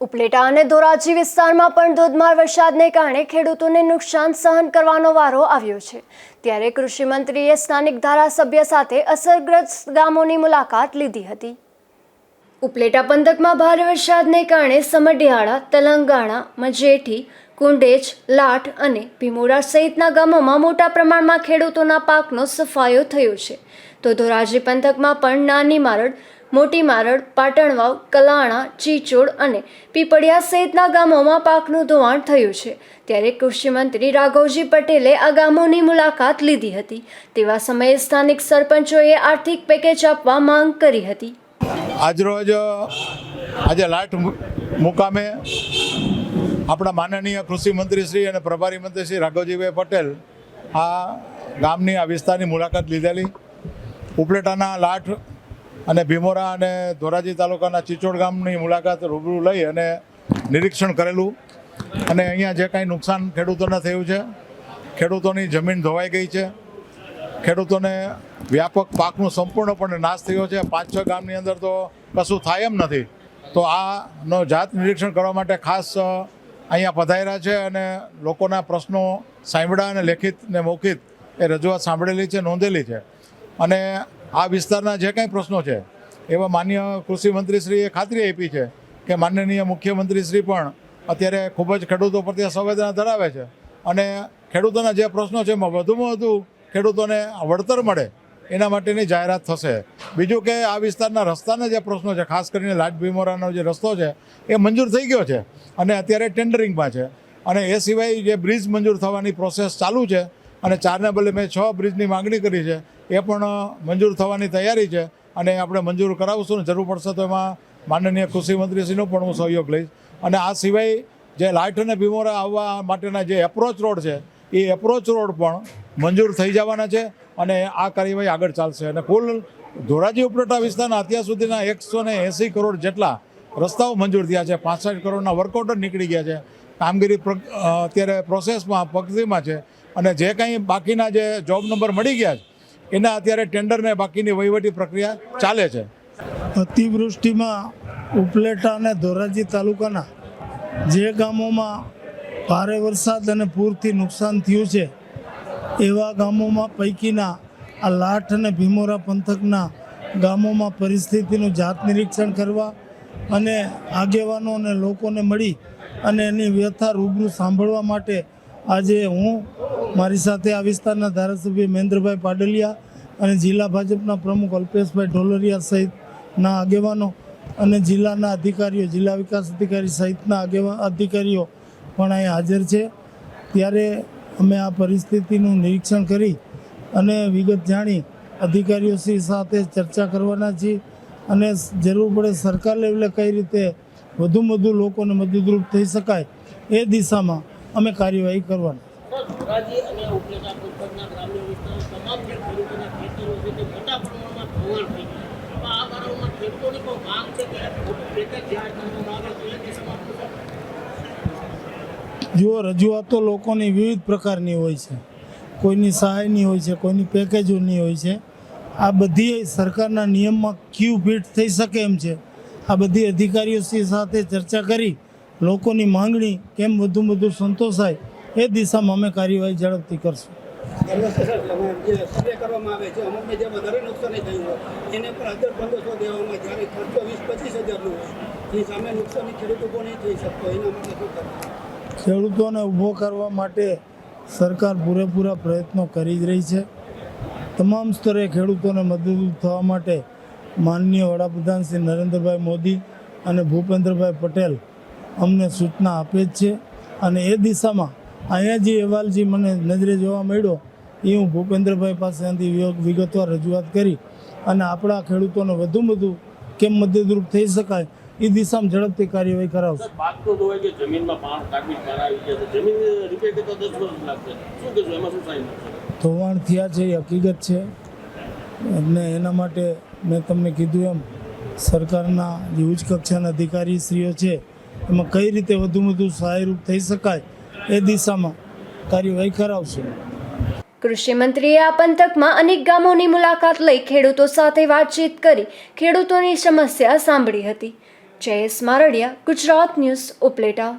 ઉપલેટા અને ધોરાજી વિસ્તારમાં પણ ધોધમાર વરસાદને કારણે ખેડૂતોને નુકસાન સહન કરવાનો વારો આવ્યો છે. ત્યારે કૃષિમંત્રીએ સ્થાનિક ધારાસભ્ય સાથે અસરગ્રસ્ત ગામોની મુલાકાત લીધી હતી. ઉપલેટા પંથકમાં ભારે વરસાદને કારણે સમઢિયાળા, તેલંગાણા, મજેઠી કુંડેજ, લાટ અને ભીમોરા સહિતના ગામોમાં મોટા પ્રમાણમાં ખેડૂતોના પાકનો સફાયો થયો છે. તો ધોરાજી પંથકમાં પણ નાની મારડ, મોટી મારડ, પાટણવાવ, કલાણા, ચીચોડ અને પીપળિયા સહિતના ગામોમાં પાકનું ધોવાણ થયું છે. ત્યારે કૃષિમંત્રી રાઘવજી પટેલે આ ગામોની મુલાકાત લીધી હતી. તેવા સમયે સ્થાનિક સરપંચોએ આર્થિક પેકેજ આપવા માંગ કરી હતી. આજરોજ, આજે લાટ મુકામે આપણા માનનીય કૃષિ મંત્રી શ્રી અને પ્રભારી મંત્રી શ્રી રાઘવજીભાઈ પટેલ આ ગામની, આ વિસ્તારની મુલાકાત લીધેલી. ઉપલેટાના લાઠ અને ભીમોરા અને ધોરાજી તાલુકાના ચિચોડ ગામની મુલાકાત રૂબરૂ લઈ અને નિરીક્ષણ કરેલું. અને અહીંયા જે કાંઈ નુકસાન ખેડૂતોને થયું છે, ખેડૂતોની જમીન ધોવાઈ ગઈ છે. ખેડૂતોને વ્યાપક પાકનું સંપૂર્ણપણે નાશ થયો છે. પાંચ છ ગામની અંદર તો કશું થાય એમ નથી. તો આનો જાત નિરીક્ષણ કરવા માટે ખાસ અહીંયા પધાર્યા છે અને લોકોના પ્રશ્નો સાંભળ્યા અને લેખિત ને મૌખિત એ રજૂઆત સાંભળેલી છે, નોંધેલી છે. અને આ વિસ્તારના જે કાંઈ પ્રશ્નો છે, એવા માન્ય કૃષિમંત્રીશ્રીએ ખાતરી આપી છે કે માનનીય મુખ્યમંત્રીશ્રી પણ અત્યારે ખૂબ જ ખેડૂતો પ્રત્યે સંવેદના ધરાવે છે. અને ખેડૂતોના જે પ્રશ્નો છે, એમાં વધુમાં વધુ ખેડૂતોને વળતર મળે એના માટેની જાહેરાત થશે. બીજું કે આ વિસ્તારના રસ્તાના જે પ્રશ્નો છે, ખાસ કરીને લાટ ભીમોરાનો જે રસ્તો છે, એ મંજૂર થઈ ગયો છે અને અત્યારે ટેન્ડરિંગમાં છે. અને એ સિવાય જે બ્રિજ મંજૂર થવાની પ્રોસેસ ચાલુ છે અને ચારને બદલે મેં છ બ્રિજની માગણી કરી છે, એ પણ મંજૂર થવાની તૈયારી છે અને આપણે મંજૂર કરાવશું ને જરૂર પડશે તો એમાં માનનીય કૃષિ મંત્રીશ્રીનો પણ હું સહયોગ લઈશ. અને આ સિવાય જે લાઇટ અને ભીમોરા આવવા માટેના જે એપ્રોચ રોડ છે એ એપ્રોચ રોડ પણ મંજૂર થઈ જવાના છે અને આ કાર્યવાહી આગળ ચાલશે. અને કુલ ધોરાજી ઉપલેટા વિસ્તારના અત્યાર સુધીના એકસો ને એંસી કરોડ જેટલા રસ્તાઓ મંજૂર થયા છે. પાંસઠ કરોડના વર્કઆઉટ નીકળી ગયા છે. કામગીરી અત્યારે પ્રોસેસમાં પ્રગતિમાં છે. અને જે કંઈ બાકીના જે જોબ નંબર મળી ગયા છે, એના અત્યારે ટેન્ડરને બાકીની વહીવટી પ્રક્રિયા ચાલે છે. અતિવૃષ્ટિમાં ઉપલેટા અને ધોરાજી તાલુકાના જે ગામોમાં ભારે વરસાદ અને પૂરથી નુકસાન થયું છે. એવા ગામોમાં પૈકીના આ લાઠ અને ભીમોરા પંથકના ગામોમાં પરિસ્થિતિનું જાત નિરીક્ષણ કરવા અને આગેવાનો અને લોકોને મળી અને એની વ્યથા રૂબરૂ સાંભળવા માટે આજે હું મારી સાથે આ વિસ્તારના ધારાસભ્ય મહેન્દ્રભાઈ પાડલિયા અને જિલ્લા ભાજપના પ્રમુખ અલ્પેશભાઈ ઢોલરિયા સહિતના આગેવાનો અને જિલ્લાના અધિકારીઓ, જિલ્લા વિકાસ અધિકારી સહિતના આગેવા અધિકારીઓ પણ અહીં હાજર છે. ત્યારે અમે આ પરિસ્થિતિનું નિરીક્ષણ કરી અને વિગત જાણી અધિકારીઓ શ્રી સાથે ચર્ચા કરવાના છીએ અને જરૂર પડે સરકાર લેવલે કઈ રીતે વધુ વધુ લોકોને મદદરૂપ થઈ શકાય એ દિશામાં અમે કાર્યવાહી કરવાની. આ બારાઓમાં ખેડૂતોની પણ માંગ છે કે મોટું પેકેજ જાહેર કરવામાં આવે તો એ દિશામાં જુઓ, રજૂઆતો લોકોની વિવિધ પ્રકારની હોય છે. કોઈની સહાયની હોય છે, કોઈની પેકેજોની હોય છે. આ બધી સરકારના નિયમમાં ક્યુ ફિટ થઈ શકે એમ છે. આ બધી અધિકારીઓ સાથે ચર્ચા કરી, લોકોની માંગણી કેમ વધુ વધુ સંતોષાય એ દિશામાં અમે કાર્યવાહી ઝડપથી કરશું. સામે નુકસાની ખેડૂતો પણ થઈ શકતો એના માટે શું કરવું ખેડૂતોને ઊભો કરવા માટે સરકાર પૂરેપૂરા પ્રયત્નો કરી જ રહી છે. તમામ સ્તરે ખેડૂતોને મદદરૂપ થવા માટે માનનીય વડાપ્રધાન શ્રી નરેન્દ્રભાઈ મોદી અને ભૂપેન્દ્રભાઈ પટેલ અમને સૂચના આપે જ છે અને એ દિશામાં અહીંયા જે અહેવાલ જે મને નજરે જોવા મળ્યો, એ હું ભૂપેન્દ્રભાઈ પાસેથી વિગતવાર રજૂઆત કરી અને આપણા ખેડૂતોને વધુ વધુ કેમ મદદરૂપ થઈ શકાય એ દિશામાં ઝડપથી કાર્યવાહી કરાવશે. પાક તો ધોવાઈ કે જમીનમાં પાણ કાપી પાર ગયા છે. જમીન રિપેર કરતા દસ વર્ષ લાગશે શું કહેશો એમાં શું સાઈન ધોવાણ થયા છે એ હકીકત છે. અને એના માટે મેં તમને કીધું એમ સરકારના જે ઉચ્ચ કક્ષાના અધિકારીશ્રીઓ છે એમાં કઈ રીતે વધુ વધુ સહાયરૂપ થઈ શકાય એ દિશામાં કાર્યવાહી કરાવશે. કૃષિ મંત્રીએ આ પંથકમાં અનેક ગામોની મુલાકાત લઈ ખેડૂતો સાથે વાતચીત કરી ખેડૂતોની સમસ્યા સાંભળી હતી. જયેશ મારડિયા ગુજરાત ન્યૂઝ ઉપલેટા.